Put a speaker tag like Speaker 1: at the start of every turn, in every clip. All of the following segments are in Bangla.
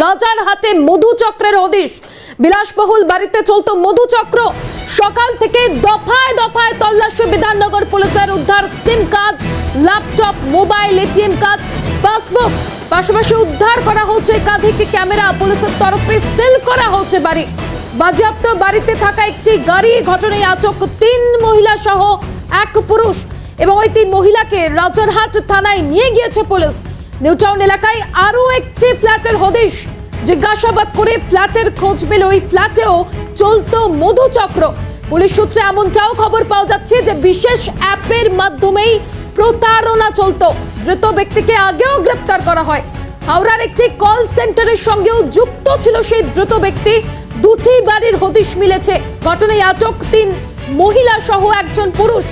Speaker 1: রাজার হাতে মধু চক্রের হদিশ। বিলাসবহুল বাড়িতে চলতো মধু চক্র। সকাল থেকে দফায় দফায় তল্লাশি বিধাননগর পুলিশের উদ্ধার। SIM card, laptop, mobile, ATM card, passbook. পাশাপাশি উদ্ধার করা হচ্ছে একাধিক ক্যামেরা। পুলিশের তরফে সিল করা হচ্ছে বাড়ি। বাজেয়াপ্ত বাড়িতে থাকা একটি গাড়ি ঘটনায় আটক তিন মহিলা সহ এক পুরুষ। এবং ওই তিন মহিলাকে রাজারহাট থানায় নিয়ে গিয়েছে পুলিশ। নিউটাউন এলাকায় আরও একটি ফ্ল্যাটের হদিশ। জিজ্ঞাসাবাদ করে ফ্ল্যাটের খোঁজ পেল ওই ফ্ল্যাটেও চলতো মধুচক্র। পুলিশ সূত্রে এমনটাও খবর পাওয়া যাচ্ছে যে বিশেষ অ্যাপের মাধ্যমেই প্রতারণা চলতো। ধৃত ব্যক্তিকে আগেও গ্রেপ্তার করা হয়। হাওড়ার একটি কল সেন্টারের সঙ্গেও যুক্ত ছিল সেই দ্রুত ব্যক্তি। দুটি বাড়ির হদিশ মিলেছে। ঘটনায় আটক তিন মহিলা সহ একজন পুরুষ।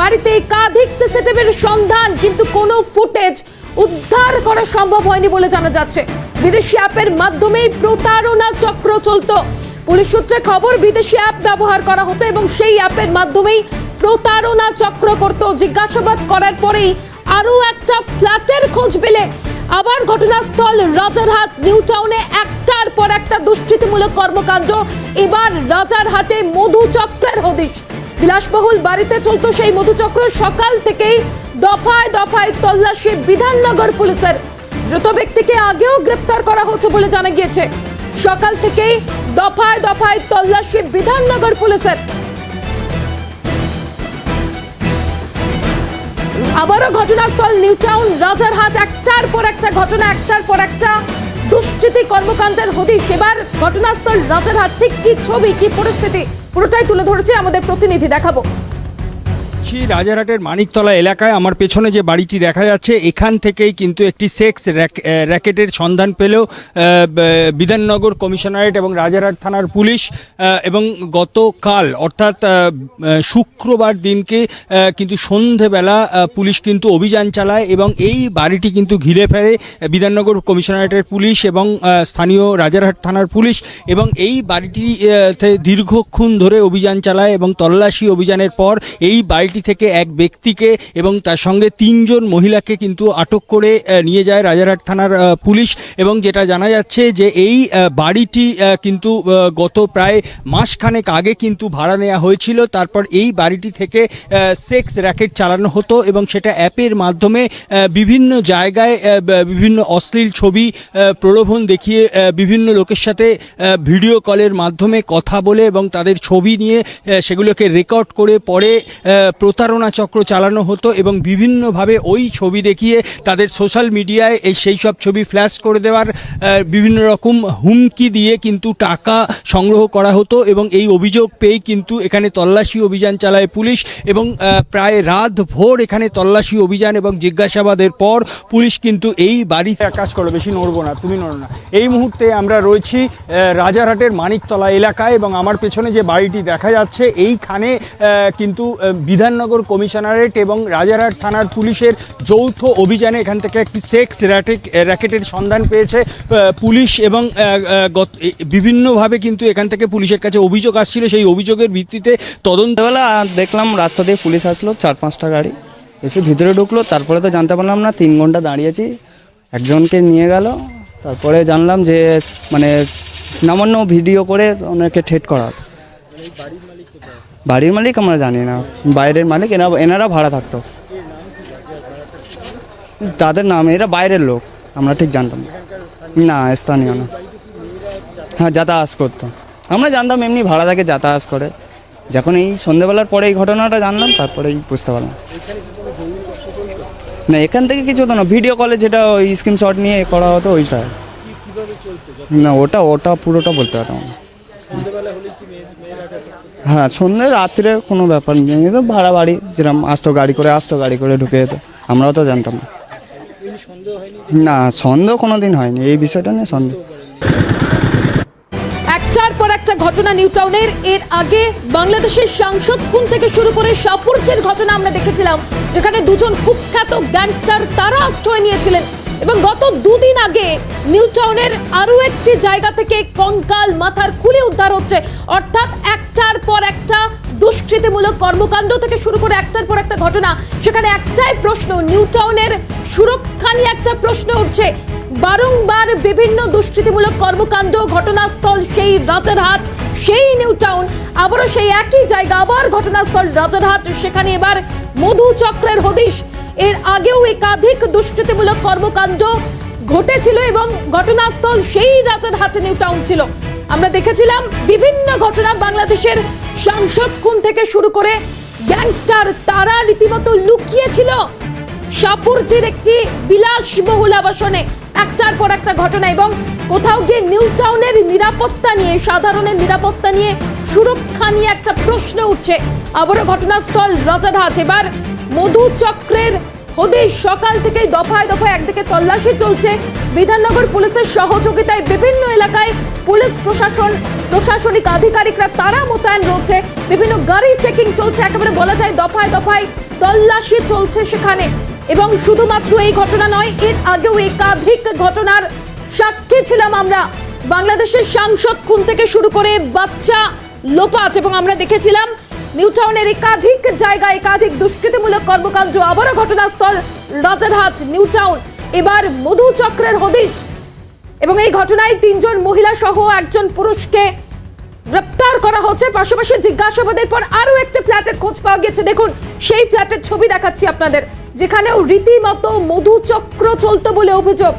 Speaker 1: বাড়িতে একাধিক সিসিটিভির সন্ধান, কিন্তু কোনো ফুটেজ উদ্ধার করা সম্ভব হয়নি বলে জানা যাচ্ছে। বিদেশি অ্যাপের মাধ্যমেই প্রতারণা চক্র চলতো। পুলিশ সূত্রে খবর, বিদেশি অ্যাপ ব্যবহার করা হতো এবং সেই অ্যাপের মাধ্যমেই প্রতারণা চক্র করত। জিজ্ঞাসাবাদ করার পরেই আরও একটা ফ্ল্যাটের খোঁজ পেলে। আবার ঘটনাস্থল রাজারহাট নিউ টাউনে একটার পর একটা দুষ্কৃতিমূলক কর্মকাণ্ড। এবার রাজারহাটে মধু চক্রের হদিশ। বিলাসবহুল বাড়িতে চলতো সেই মধুচক্র। সকাল থেকেই দফায় দফায় তল্লাশি বিধাননগর পুলিশের। দ্রুত ব্যক্তিকে আগেও গ্রেপ্তার করা হচ্ছে বলে জানা গিয়েছে। সকাল থেকেই দফায় দফায় তল্লাশি বিধাননগর পুলিশের। আবারও ঘটনাস্থল নিউ টাউন, রাজারহাট, একটার পর একটা ঘটনা, একটার পর একটা দুষ্কৃতি কর্মকাণ্ডের হদিশ। এবার ঘটনাস্থল, রাজারহাট, ঠিক কি ছবি, কি পরিস্থিতি? পুরোটাই তুলে ধরেছে আমাদের প্রতিনিধি। দেখাবো।
Speaker 2: শ্রী রাজারহাটের মানিকতলা এলাকায়। আমার পেছনে যে বাড়িটি দেখা যাচ্ছে এখান থেকেই কিন্তু একটি সেক্স র্যাক- র্যাকেটের সন্ধান পেল আহ, ব- বিধাননগর কমিশনারেট এবং রাজারহাট থানার পুলিশ এবং গতকাল অর্থাৎ শুক্রবার দিনকে কিন্তু সন্ধেবেলা পুলিশ কিন্তু অভিযান চালায় এবং এই বাড়িটি কিন্তু ঘিরে ফেলে বিধাননগর কমিশনারেটের পুলিশ এবং স্থানীয় রাজারহাট থানার পুলিশ এবং এই বাড়িটি দীর্ঘক্ষণ ধরে অভিযান চালায় এবং তল্লাশি অভিযানের পর এই বাড়িটি থেকে এক ব্যক্তিকে এবং তার সঙ্গে তিনজন মহিলাকে কিন্তু আটক করে নিয়ে যায় রাজারহাট থানার পুলিশ এবং যেটা জানা যাচ্ছে যে এই বাড়িটি কিন্তু গত প্রায় মাসখানেক আগে কিন্তু ভাড়া নেওয়া হয়েছিল। তারপর এই বাড়িটি থেকে সেক্স র্যাকেট চালানো হতো এবং সেটা অ্যাপের মাধ্যমে বিভিন্ন জায়গায় বিভিন্ন অশ্লীল ছবি প্রলোভন দেখিয়ে বিভিন্ন লোকের সাথে ভিডিও কলের মাধ্যমে কথা বলে এবং তাদের ছবি নিয়ে সেগুলোকে রেকর্ড করে পরে প্রতারণা চক্র চালানো হতো এবং বিভিন্নভাবে ওই ছবি দেখিয়ে তাদের সোশ্যাল মিডিয়ায় এই সেই সব ছবি ফ্ল্যাশ করে দেওয়ার বিভিন্ন রকম হুমকি দিয়ে কিন্তু টাকা সংগ্রহ করা হতো এবং এই অভিযোগ পেয়েই কিন্তু এখানে তল্লাশি অভিযান চালায় পুলিশ এবং প্রায় রাত ভোর এখানে তল্লাশি অভিযান এবং জিজ্ঞাসাবাদের পর পুলিশ কিন্তু এই বাড়িতে কাজ করো বেশি নড়বো না তুমি নড়ো না। এই মুহূর্তে আমরা রয়েছি রাজারহাটের মানিকতলা এলাকায় এবং আমার পেছনে যে বাড়িটি দেখা যাচ্ছে এইখানে কিন্তু আহ, বিধাননগর কমিশনারেট এবং রাজারহাট থানার পুলিশের যৌথ অভিযানে এখান থেকে একটি সেক্স র্যাটেক র্যাকেটের সন্ধান পেয়েছে। পুলিশ এবং বিভিন্নভাবে কিন্তু এখান থেকে পুলিশের কাছে অভিযোগ আসছিল। সেই অভিযোগের ভিত্তিতে তদন্ত
Speaker 3: সন্ধ্যাবেলা দেখলাম রাস্তা দিয়ে পুলিশ আসলো, চার পাঁচটা গাড়ি। এসে ভিতরে ঢুকলো, তারপরে তো জানতে পারলাম না, তিন ঘণ্টা দাঁড়িয়েছি একজনকে নিয়ে গেল, তারপরে জানলাম যে মানে সামান্য ভিডিও করে অনেকে ঠেট করা। বাড়ির মালিক আমরা জানি না, বাইরের মালিক এনা এনারা ভাড়া থাকতো। তাদের নাম, এরা বাইরের লোক, আমরা ঠিক জানতাম না। স্থানীয় না। হ্যাঁ যাতায়াত করতো। আমরা জানতাম এমনি ভাড়া থাকে, যাতায়াত করে। যখন এই সন্ধেবেলার পরে এই ঘটনাটা জানলাম, তারপরেই বুঝতে পারলাম। না, এখান থেকে কিছু হতো না ভিডিও কলে যেটা ওই স্ক্রিনশট নিয়ে করা হতো, ওইটা। না, ওটা ওটা পুরোটা বলতে পারতাম না। হ্যাঁ সন্ধ্যে, রাত্রে কোনো ব্যাপার নেই। তো ভাড়া বাড়ি যেরকম আসতো গাড়ি করে, আসতো গাড়ি করে ঢুকে যেত। আমরাও তো জানতাম না। না, সন্দেহ কোনো দিন হয়নি। এই বিষয়টা নিয়ে সন্দেহ।
Speaker 1: একটার পর একটা ঘটনা নিউ টাউনের। এর আগে বাংলাদেশের সাংসদ খুন থেকে শুরু করে সাপুরচের ঘটনা আমরা দেখেছিলাম, যেখানে দুজন কুখ্যাত গ্যাংস্টার তারা আশ্রয় নিয়েছিলেন। এবং গত দুদিন আগে নিউ টাউনের আরও একটি জায়গা থেকে কঙ্কাল মাথার খুলে উদ্ধার হচ্ছে। অর্থাৎ একটার পর একটা দুষ্কৃতিমূলক কর্মকাণ্ড থেকে শুরু করে একটার পর একটা ঘটনা। সেখানে একটাই প্রশ্ন নিউ টাউনের সুরক্ষা নিয়ে একটা প্রশ্ন উঠছে। বারংবার বিভিন্ন দুষ্কৃতিমূলক কর্মকাণ্ড, ঘটনাস্থল সেই রাজারহাট, সেই নিউ টাউন আবারও সেই একই জায়গা, আবার ঘটনাস্থল রাজারহাট। সেখানে এবার মধু চক্রের হদিশ। এর আগেও একাধিক দুষ্কৃতিমূলক কর্মকাণ্ড ঘটেছিল এবং ঘটনাস্থল সেই রাজারহাট নিউ টাউন ছিল। আমরা দেখেছিলাম বিভিন্ন ঘটনা বাংলাদেশের সাংসদ খুন থেকে শুরু করে গ্যাংস্টার তারা রীতিমতো লুকিয়েছিল। সাপুরজির একটি বিলাসবহুল আবাসনে একটার পর একটা ঘটনা এবং কোথাও গিয়ে নিউ টাউনের নিরাপত্তা নিয়ে, সাধারণের নিরাপত্তা নিয়ে সুরক্ষা নিয়ে একটা প্রশ্ন উঠছে। আবারও ঘটনাস্থল রাজারহাট। এবার মধু চক্রের হদিশ সকাল থেকেই দফায় দফায় একদিকে তল্লাশি চলছে। বিধাননগর পুলিশের সহযোগিতায় বিভিন্ন এলাকায় পুলিশ প্রশাসন, প্রশাসনিক আধিকারিকরা তারা মোতায়েন রয়েছে। বিভিন্ন গাড়ি চেকিং চলছে, একেবারে বলা যায় দফায় দফায় তল্লাশি চলছে সেখানে। এবং শুধুমাত্র এই ঘটনা নয়, এর আগেও একাধিক ঘটনার সাক্ষী ছিলাম আমরা। বাংলাদেশের সাংসদ খুন থেকে শুরু করে বাচ্চা লোপাট, এবং আমরা দেখেছিলাম নিউ টাউনের একাধিক জায়গায় একাধিক দুষ্কৃতিমূলক কর্মকাণ্ড, আবারও ঘটনাস্থল রাজারহাট নিউ টাউন এবার মধু চক্রের হদিশ। এবং এই ঘটনায় তিনজন মহিলা সহ একজন পুরুষকে গ্রেপ্তার করা হচ্ছে। পাশাপাশি জিজ্ঞাসাবাদের পর আরও একটি ফ্ল্যাটের খোঁজ পাওয়া গেছে দেখুন, সেই ফ্ল্যাটের ছবি দেখাচ্ছি আপনাদের, যেখানেও রীতিমতো মধু চক্র চলতো বলে অভিযোগ।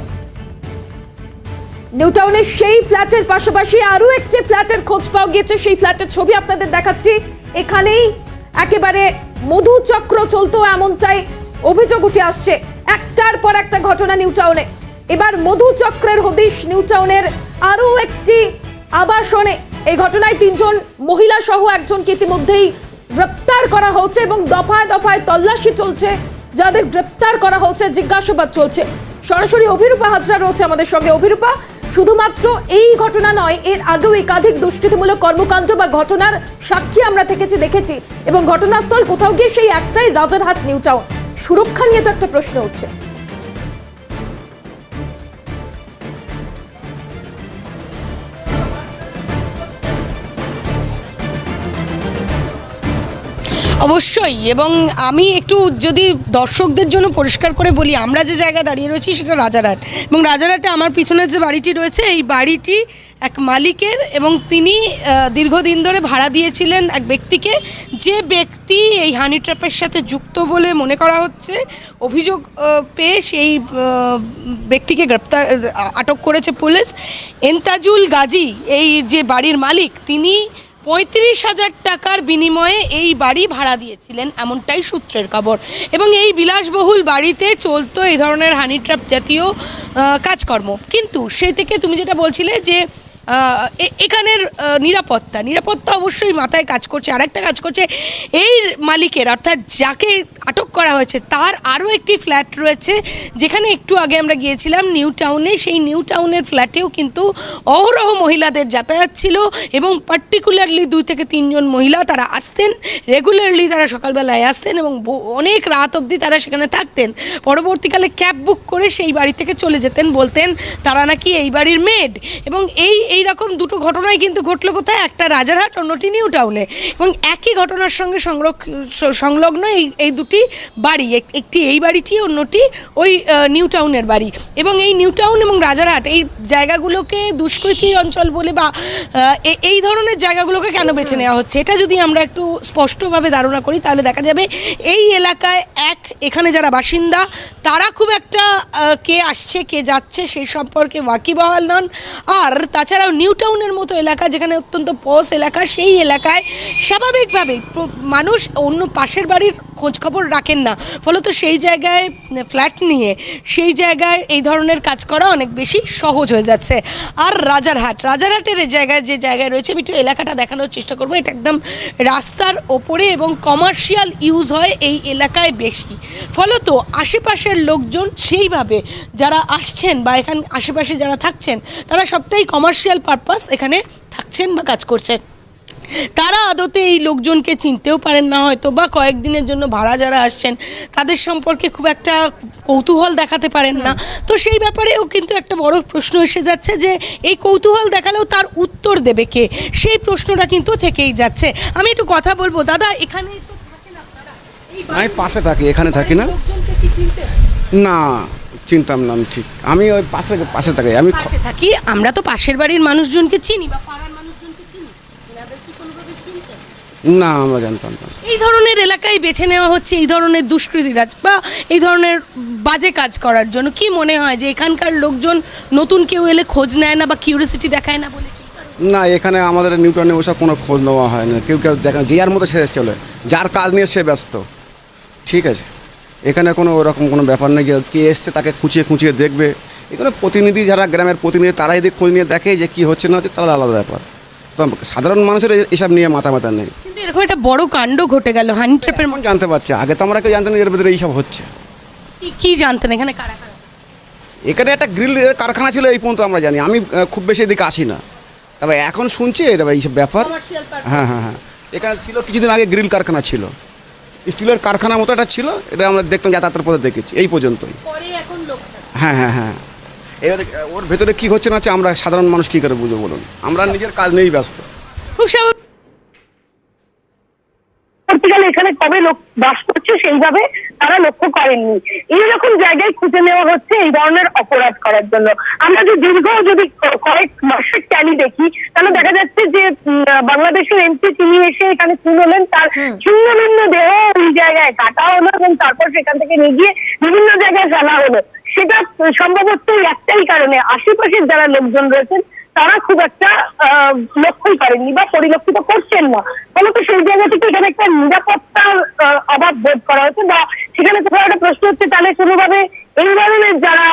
Speaker 1: নিউটাউনের সেই ফ্ল্যাটের পাশাপাশি আরও একটি ফ্ল্যাটের খোঁজ পাওয়া গিয়েছে। সেই ফ্ল্যাটের ছবি আপনাদের দেখাচ্ছি। এখানেই একেবারে মধু চক্র চলতো এমনটাই অভিযোগ উঠে আসছে। একটার পর একটা ঘটনা নিউ টাউনে। এবার মধু চক্রের হদিশ নিউ টাউনের আরও একটি আবাসনে। এই ঘটনায় তিনজন মহিলা সহ একজনকে ইতিমধ্যেই গ্রেপ্তার করা হয়েছে এবং দফায় দফায় তল্লাশি চলছে। যাদের গ্রেপ্তার করা হচ্ছে জিজ্ঞাসাবাদ চলছে। সরাসরি অভিরূপা হাজরা রয়েছে আমাদের সঙ্গে। অভিরূপা শুধুমাত্র এই ঘটনা নয়, এর আগেও একাধিক দুষ্কৃতিমূলক কর্মকাণ্ড বা ঘটনার সাক্ষী আমরা থেকেছি, দেখেছি। এবং ঘটনাস্থল কোথাও গিয়ে সেই একটাই রাজারহাট নিউ টাউন সুরক্ষা নিয়ে তো একটা প্রশ্ন উঠছে।
Speaker 4: অবশ্যই, এবং আমি একটু যদি দর্শকদের জন্য পরিষ্কার করে বলি, আমরা যে জায়গায় দাঁড়িয়ে রয়েছি সেটা রাজারহাট। এবং রাজারহাটে আমার পিছনের যে বাড়িটি রয়েছে, এই বাড়িটি এক মালিকের এবং তিনি দীর্ঘদিন ধরে ভাড়া দিয়েছিলেন এক ব্যক্তিকে। যে ব্যক্তি এই হানি ট্র্যাপের সাথে যুক্ত বলে মনে করা হচ্ছে, অভিযোগ পেয়ে সেই ব্যক্তিকে গ্রেপ্তার আটক করেছে পুলিশ। এন্তাজুল গাজী, এই যে বাড়ির মালিক, তিনি পঁয়ত্রিশ হাজার টাকার বিনিময়ে এই বাড়ি ভাড়া দিয়েছিলেন এমনটাই সূত্রের খবর। এবং এই বিলাসবহুল বাড়িতে চলতো এই ধরনের হানিট্রাপ জাতীয় কাজকর্ম। কিন্তু সে থেকে তুমি যেটা বলছিলে যে এখানের নিরাপত্তা। নিরাপত্তা অবশ্যই মাথায় কাজ করছে। আরেকটা কাজ করছে। এই মালিকের, অর্থাৎ যাকে আটক করা হয়েছে। তার আরও একটি ফ্ল্যাট রয়েছে, যেখানে একটু আগে আমরা গিয়েছিলাম নিউ টাউনে। সেই নিউ টাউনের ফ্ল্যাটেও কিন্তু অহরহ মহিলাদের যাতায়াত ছিল এবং পার্টিকুলারলি দুই থেকে তিনজন মহিলা তারা আসতেন। রেগুলারলি তারা সকালবেলায় আসতেন এবং অনেক রাত অবধি তারা সেখানে থাকতেন। পরবর্তীকালে ক্যাব বুক করে সেই বাড়ি থেকে চলে যেতেন, বলতেন, তারা নাকি এই বাড়ির মেড? এবং এই এই রকম দুটো ঘটনাই কিন্তু ঘটলো কোথায়? একটা রাজারহাট, অন্যটি নিউ টাউনে। এবং একই ঘটনার সঙ্গে সংলগ্ন এই এই দুটি বাড়ি, এক- একটি এই বাড়িটি, অন্যটি ওই নিউ টাউনের বাড়ি। এবং এই নিউ টাউন এবং রাজারহাট এই জায়গাগুলোকে দুষ্কৃতির অঞ্চল বলে বা এই ধরনের জায়গাগুলোকে কেন বেছে নেওয়া হচ্ছে? এটা যদি আমরা একটু স্পষ্টভাবে ধারণা করি, তাহলে দেখা যাবে এই এলাকায় এক, এখানে যারা বাসিন্দা, তারা খুব একটা কে আসছে, কে যাচ্ছে সেই সম্পর্কে ওয়াকিবহাল নন। আর তাছাড়াও নিউ টাউনের মতো এলাকা, যেখানে অত্যন্ত পস এলাকা, সেই এলাকায় স্বাভাবিকভাবেই প্র- মানুষ অন্য পাশের বাড়ির খোঁজ খবর রাখেন না। ফলত সেই জায়গায়, ফ্ল্যাট নিয়ে সেই জায়গায় এই ধরনের কাজ করা অনেক বেশি সহজ হয়ে যাচ্ছে। আর রাজারহাট, রাজারহাটের জায়গায় যে জায়গায় রয়েছে, আমি একটু এলাকাটা দেখানোর চেষ্টা করব। এটা একদম রাস্তার ওপরে এবং কমার্শিয়াল ইউজ হয় এই এলাকায় বেশি। ফলত আশেপাশের লোকজন সেইভাবে যারা আসছেন বা এখান, আশেপাশে যারা থাকছেন, তারা সবটাই কমার্শিয়াল পারপাস এখানে থাকছেন বা কাজ করছেন। তারা আদতে এই লোকজনকে চিনতেও পারেন না হয়তো বা কয়েকদিনের জন্য ভাড়া যারা আসছেন তাদের সম্পর্কে খুব একটা কৌতূহল দেখাতে পারেন না। তো সেই ব্যাপারেও কিন্তু একটা বড় প্রশ্ন এসে যাচ্ছে যে এই কৌতূহল দেখালেও তার উত্তর দেবে কে? সেই প্রশ্নটা কিন্তু থেকেই যাচ্ছে। আমি একটু কথা বলব। দাদা এখানে তো থাকেন আপনারা? এই
Speaker 5: আমি পাশে থাকি এখানে থাকি না।
Speaker 4: লোকজনকে কি চিনতেন
Speaker 5: না চিনতাম না আমি ঠিক। আমি ওই পাশে পাশে থাকি। আমি খ-
Speaker 4: পাশে থাকি? আমরা তো পাশের বাড়ির মানুষজনকে চিনি বা পাড়ার মানুষজনকে চিনি এনাদের কি কোনোভাবে চিনতেন
Speaker 5: না আমরা জানতাম না।
Speaker 4: এই ধরনের এলাকায় বেছে নেওয়া হচ্ছে এই ধরনের দুষ্কৃতীরাজ বা এই ধরনের বাজে কাজ করার জন্য। কি মনে হয় যে এখানকার লোকজন নতুন কেউ এলে খোঁজ নেয় না বা কিউরিয়াসিটি দেখায় না বলে
Speaker 5: না এখানে আমাদের নিউটনে ওসব কোনো খোঁজ নেওয়া হয় না। কেউ কেউ দেখা যে যার মতো ছেড়ে চলে যার কাজ নিয়ে সে ব্যস্ত। ঠিক আছে? এখানে কোনো ওরকম কোনো ব্যাপার নেই যে কে এসছে তাকে খুঁচিয়ে খুঁচিয়ে দেখবে। এখানে প্রতিনিধি যারা গ্রামের প্রতিনিধি তারাই যদি খোঁজ নিয়ে দেখে যে কী হচ্ছে না হচ্ছে তাহলে আলাদা ব্যাপার। তো সাধারণ মানুষের এসব নিয়ে মাথা ব্যথা নেই।
Speaker 4: এরকম একটা বড় কাণ্ড ঘটে গেল হানি ট্র্যাপের
Speaker 5: এখন জানতে পারছে আগে তো আমরা কেউ জানতাম না এর ভিতরে এইসব হচ্ছে।
Speaker 4: কি জানতেন এখানে কারা কারা?
Speaker 5: এখানে একটা গ্রিল কারখানা ছিল এই পর্যন্ত আমরা জানি আমি আহ, খুব বেশি এদিকে আসি না। তবে এখন শুনছি এটা এইসব ব্যাপার। হ্যাঁ হ্যাঁ হ্যাঁ। এখানে ছিল কিছুদিন আগে গ্রিল কারখানা ছিল। স্টিলের কারখানা মতো একটা ছিল এটা আমরা দেখতাম যাতায়াতের পথে দেখেছি এই পর্যন্তই।
Speaker 4: পরে এখন লোক
Speaker 5: হ্যাঁ হ্যাঁ হ্যাঁ। এবারে আহ, ওর ভেতরে কী হচ্ছে না হচ্ছে আমরা সাধারণ মানুষ কী করে বুঝব বলুন? আমরা নিজের কাজ নিয়েই ব্যস্ত।
Speaker 4: খুব স্বাভাবিক।
Speaker 6: এখানে কবে লোক বাস করছে সেইভাবে তারা লক্ষ্য করেননি। এইরকম জায়গায় খুঁজে নেওয়া হচ্ছে এই ধরনের অপরাধ করার জন্য। আমরা যে দীর্ঘ যদি কয়েক মাসের ট্যালি দেখি তাহলে দেখা যাচ্ছে যে বাংলাদেশের এমপি তিনি এসে এখানে খুন হলেন তার ছিন্ন ভিন্ন দেহ ওই জায়গায় কাটা হলো এবং তারপর সেখান থেকে নিয়ে গিয়ে বিভিন্ন জায়গায় ফেলা হলো। সেটা সম্ভবত একটাই কারণে। আশেপাশের যারা লোকজন রয়েছেন তারা খুব একটা আহ, লক্ষ্যই করেননি বা পরিলক্ষিত করছেন না। ফলত সেই জায়গা থেকে এখানে একটা নিরাপত্তার অভাব বোধ করা হচ্ছে বা সেখানে কোথাও একটা প্রশ্ন হচ্ছে তাহলে কোনোভাবে এই ধরনের যারা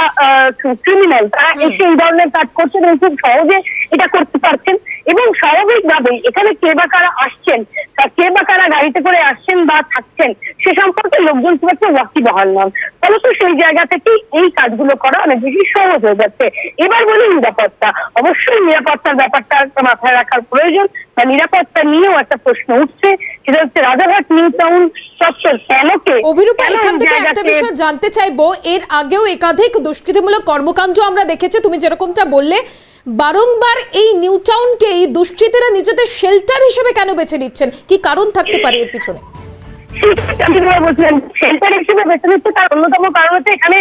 Speaker 6: ক্রিমিনাল তারা এসে এই ধরনের কাজ করছেন এবং খুব সহজে এটা করতে পারছেন। এবং স্বাভাবিকভাবে এখানে কে বা কারা আসছেন তা কে বা কারা গাড়িতে করে আসছেন বা থাকছেন সে সম্পর্কে লোকজন খুব একটা ওয়াকিবহাল নন। ফলত সেই জায়গা থেকে এই কাজগুলো করা অনেক বেশি সহজ হয়ে যাচ্ছে। এবার বলি নিরাপত্তা। অবশ্যই নিরাপত্তার ব্যাপারটা মাথায় রাখার প্রয়োজন বা নিরাপত্তা নিয়েও একটা প্রশ্ন উঠছে। সেটা হচ্ছে রাজাঘাট নিউ টাউন চত্বর কেন কে?
Speaker 1: অভিরূপা
Speaker 6: কেন
Speaker 1: এখান থেকে একটা বিষয় জানতে চাইব। এর আগেও একাধিক দুষ্কৃতিমূলক কর্মকাণ্ড আমরা দেখেছি। তুমি যেরকমটা বললে বারংবার এই নিউ টাউনকে এই দুষ্কৃতীরা নিজেদের শেল্টার হিসেবে কেন বেছে নিচ্ছেন? কি কারণ থাকতে পারে এর পিছনে?
Speaker 6: শেল্টার হিসেবে বেছে নিচ্ছে তার অন্যতম কারণ হচ্ছে এখানে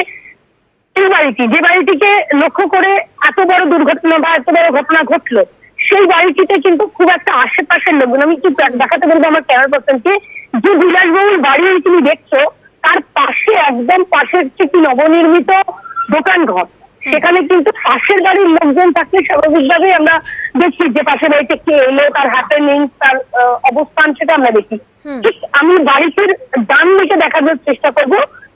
Speaker 6: বাড়িটি, যে বাড়িটিকে লক্ষ্য করে এত বড় দুর্ঘটনা বা এত বড় ঘটনা ঘটলো, সেই বাড়িটিতে কিন্তু খুব একটা আশেপাশের লোকজন, আমি একটু দেখাতে বলব আমার ক্যামেরা পার্সনকে যে বিলাসবহুল বাড়ি তুমি দেখছ, তার পাশে একদম পাশে কি নবনির্মিত দোকান ঘর সেখানে কিন্তু পাশের বাড়ির লোকজন থাকলে স্বাভাবিকভাবেই আমরা দেখি যে পাশের বাড়িতে কে এলো তার হ্যাপেনিং তার আহ, অবস্থান সেটা আমরা দেখি। ঠিক আমি বাড়িটির ডান দিকে দেখানোর চেষ্টা করব।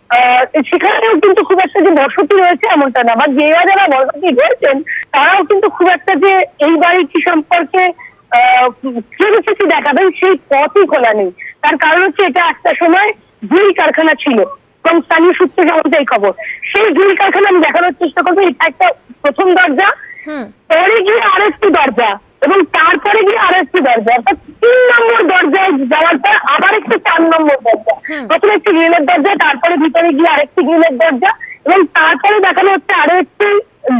Speaker 6: আহ, সেখানেও কিন্তু খুব একটা যে বসতি রয়েছে এমনটা না বা যারা যারা বসতি রয়েছেন তারাও কিন্তু খুব একটা যে এই বাড়িটি সম্পর্কে কিউরিয়াসিটি দেখাবেন সেই পথই খোলা নেই। তার কারণ হচ্ছে এটা একটা সময় দুই কারখানা ছিল। এবং স্থানীয় সূত্রে এই খবর। সেই দুই কারখানা আমি দেখানোর চেষ্টা করব এটা একটা প্রথম দরজা। পরে গিয়ে আর একটি দরজা এবং তারপরে গিয়ে আরেকটি দরজা। অর্থাৎ তিন নম্বর দরজায় যাওয়ার পর আবার একটি চার নম্বর দরজা। প্রথমে একটি গ্রিলের দরজা তারপরে ভিতরে গিয়ে আরেকটি গ্রিলের দরজা এবং তারপরে দেখানো হচ্ছে আরও একটি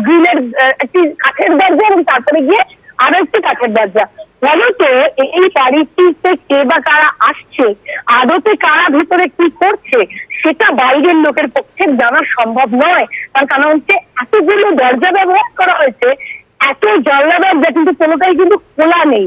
Speaker 6: গ্রিলের একটি কাঠের দরজা এবং তারপরে গিয়ে আরও একটি কাঠের দরজা। ফলত এই বাড়িটিতে কে বা কারা আসছে? আদতে কারা ভিতরে কি করছে? সেটা বাইরের লোকের পক্ষে জানা সম্ভব নয়। তার কারণ হচ্ছে এতগুলো দরজা ব্যবহার করা হয়েছে এত জানলা দরজা কিন্তু কোনোটাই কিন্তু খোলা নেই।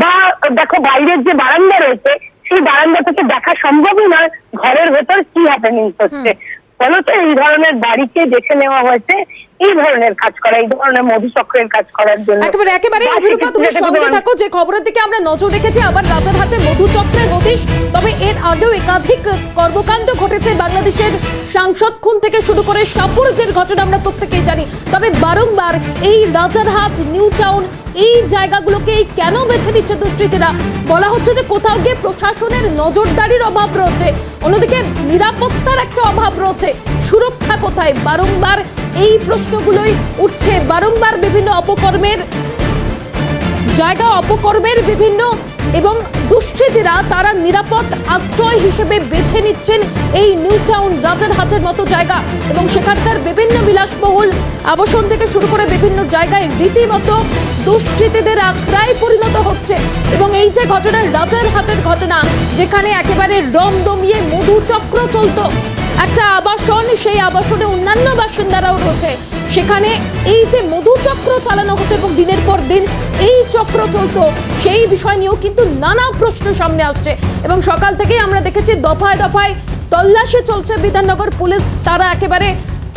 Speaker 6: বা দেখো বাইরের যে বারান্দা রয়েছে সেই বারান্দা থেকে দেখা সম্ভবই নয় ঘরের ভেতর কি হ্যাপেনিং হচ্ছে ফলত এই ধরনের বাড়িকে দেখে নেওয়া হয়েছে এই ধরনের কাজ করা এই ধরনের মধুচক্রের কাজ করার জন্য।
Speaker 1: একেবারে একেবারে অভিরূপা তুমি সঙ্গে থাকো যে খবরের দিকে আমরা নজর রেখেছি আবার রাজারহাটে মধুচক্রের হদিশ। তবে এর আগেও একাধিক কর্মকাণ্ড ঘটেছে বাংলাদেশের সাংসদ খুন থেকে শুরু করে সাপুরজের ঘটনা আমরা প্রত্যেকেই জানি। তবে বারংবার এই রাজারহাট নিউ টাউন এই জায়গাগুলোকে কেন বেছে নিচ্ছে দুষ্কৃতীরা? বলা হচ্ছে যে কোথাও গিয়ে প্রশাসনের নজরদারির অভাব রয়েছে। অন্যদিকে নিরাপত্তার একটা অভাব রয়েছে। সুরক্ষা কোথায়? বারংবার এই প্রশ্নগুলোই উঠছে। বারংবার বিভিন্ন অপকর্মের জায়গা, অপকর্মের বিভিন্ন এবং দুষ্কৃতীরা তারা নিরাপদ আশ্রয় হিসেবে বেছে নিচ্ছেন এই নিউ টাউন রাজারহাটের মতো জায়গা। এবং সেখানকার বিভিন্ন বিলাসবহুল আবাসন থেকে শুরু করে বিভিন্ন জায়গায় রীতিমতো দুষ্কৃতীদের আখড়ায় পরিণত হচ্ছে। এবং এই যে ঘটনা, রাজারহাটের ঘটনা, যেখানে একেবারে রমরমিয়ে মধুচক্র চলতো। একটা আবাসন, সেই আবাসনে অন্যান্য বাসিন্দারাও রয়েছে। সেখানে এই যে মধুচক্র চালানো হতো এবং দিনের পর দিন এই চক্র চলতো, সেই বিষয় নিয়েও কিন্তু নানা প্রশ্ন সামনে আসছে। এবং সকাল থেকেই আমরা দেখেছি দফায় দফায় তল্লাশি চলছে বিধাননগর পুলিশ। তারা একেবারে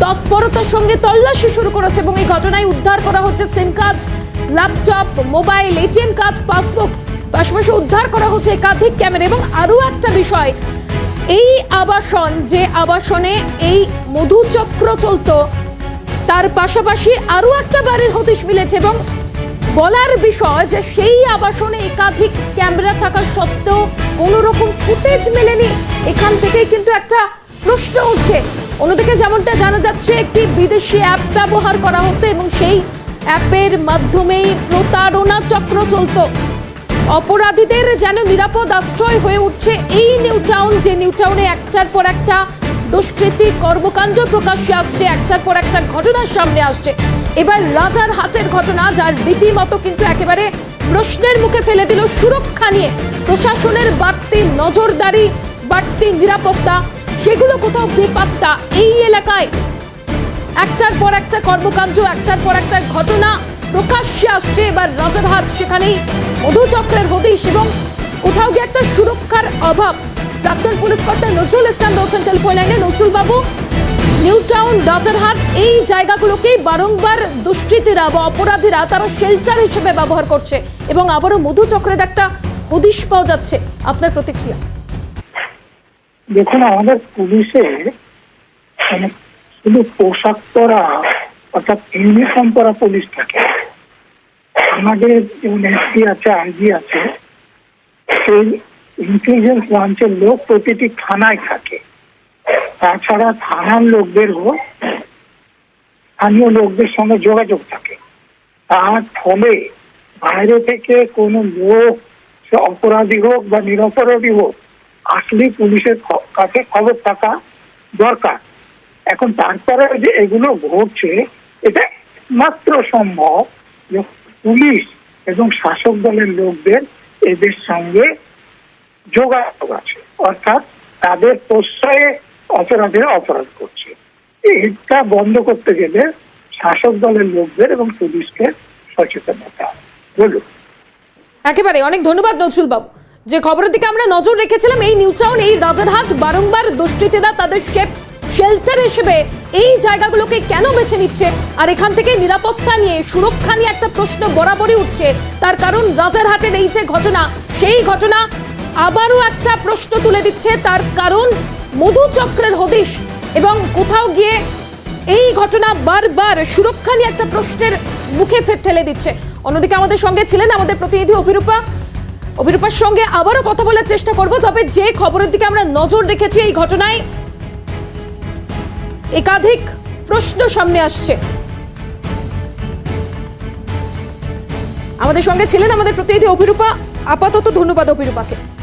Speaker 1: তৎপরতার সঙ্গে তল্লাশি শুরু করেছে এবং এই ঘটনায় উদ্ধার করা হচ্ছে SIM card, laptop, mobile, ATM card, passbook. পাশাপাশি উদ্ধার করা হচ্ছে একাধিক ক্যামেরা এবং আরও একটা বিষয় এই আবাসন, যে আবাসনে এই মধুচক্র চলতো, তার পাশাপাশি আরও একটা বাড়ির হদিশ মিলেছে এবং বলার বিষয় যে সেই আবাসনে একাধিক ক্যামেরা থাকা সত্ত্বেও কোনো রকম ফুটেজ মেলেনি। এখান থেকেই কিন্তু একটা প্রশ্ন উঠছে। অন্যদিকে যেমনটা জানা যাচ্ছে, একটি বিদেশি অ্যাপ ব্যবহার করা হতো এবং সেই অ্যাপের মাধ্যমেই প্রতারণা চক্র চলতো। অপরাধীদের যেন নিরাপদ আশ্রয় হয়ে উঠছে এই নিউ টাউন, যে নিউ টাউনে একটার পর একটা দুষ্কৃতি কর্মকাণ্ড প্রকাশ্যে আসছে, একটার পর একটা ঘটনা সামনে আসছে। এবার রাজার হাটের ঘটনা, যার রীতিমতো কিন্তু একেবারে প্রশ্নের মুখে ফেলে দিল সুরক্ষা নিয়ে। প্রশাসনের বাড়তি নজরদারি, বাড়তি নিরাপত্তা, সেগুলো কোথাও বেপাত্তা। এই এলাকায় একটার পর একটা কর্মকাণ্ড, একটার পর একটা ঘটনা প্রকাশ্যে আসছে এবার রাজারহাট। সেখানেই মধুচক্রের হদিশ এবং কোথাও গিয়ে একটা সুরক্ষার অভাব। প্রাক্তন পুলিশ কর্তা নজরুল ইসলাম রয়েছেন টেলিফোন লাইনে নজরুল বাবু নিউ টাউন, রাজারহাট, এই জায়গাগুলোকেই বারংবার দুষ্কৃতীরা বা অপরাধীরা তারা শেল্টার হিসেবে ব্যবহার করছে এবং আবারও মধুচক্রের একটা হদিশ পাওয়া যাচ্ছে। আপনার প্রতিক্রিয়া?
Speaker 7: দেখুন, আমাদের পুলিশে মানে শুধু পোশাক পরা, অর্থাৎ ইউনিফর্ম পরা পুলিশ থাকে। আমাদের আছে, আইজি আছে, সেই ইন্টেলিজেন্স ব্রাঞ্চের লোক প্রতিটি থানায় থাকে। তাছাড়া থানার লোকদেরও স্থানীয় লোকদের সঙ্গে যোগাযোগ থাকে। তার ফলে বাইরে থেকে কোনো লোক, সে অপরাধী হোক বা নিরপরাধী হোক, আসলে পুলিশের কাছে খবর থাকা দরকার। এখন তারপরে যে এগুলো ঘটছে, এটা মাত্র সম্ভব পুলিশ এবং শাসক দলের লোকদের এদের সঙ্গে যোগাযোগ আছে। অর্থাৎ তাদের প্রশ্রয়ে অপরাধীরা অপরাধ করছে। এটা বন্ধ করতে গেলে শাসক দলের লোকদের এবং পুলিশকে সচেতনতা বলুন।
Speaker 1: একেবারে, অনেক ধন্যবাদ নজরুল বাবু যে খবরের দিকে আমরা নজর রেখেছিলাম, এই নিউ টাউন এই রাজারহাট বারংবার দুষ্কৃতীরা তাদের শেপ শেল্টার হিসেবে এই জায়গাগুলোকে কেন বেছে নিচ্ছে? আর এখান থেকে নিরাপত্তা নিয়ে, সুরক্ষা নিয়ে একটা প্রশ্ন বরাবরই উঠছে। তার কারণ রাজারহাটের এই যে ঘটনা, সেই ঘটনা আবারও একটা প্রশ্ন তুলে দিচ্ছে। তার কারণ মধুচক্রের হদিশ। এবং কোথাও গিয়ে এই ঘটনা বারবার সুরক্ষা নিয়ে একটা প্রশ্নের মুখে ফের ঠেলে দিচ্ছে। অন্যদিকে আমাদের সঙ্গে ছিলেন আমাদের প্রতিনিধি অভিরূপা। অভিরূপার সঙ্গে আবারও কথা বলার চেষ্টা করব, তবে যে খবরের দিকে আমরা নজর রেখেছি এই ঘটনায় একাধিক প্রশ্ন সামনে আসছে। আমাদের সঙ্গে ছিলেন আমাদের প্রতিনিধি অভিরূপা। আপাতত ধন্যবাদ অভিরূপাকে।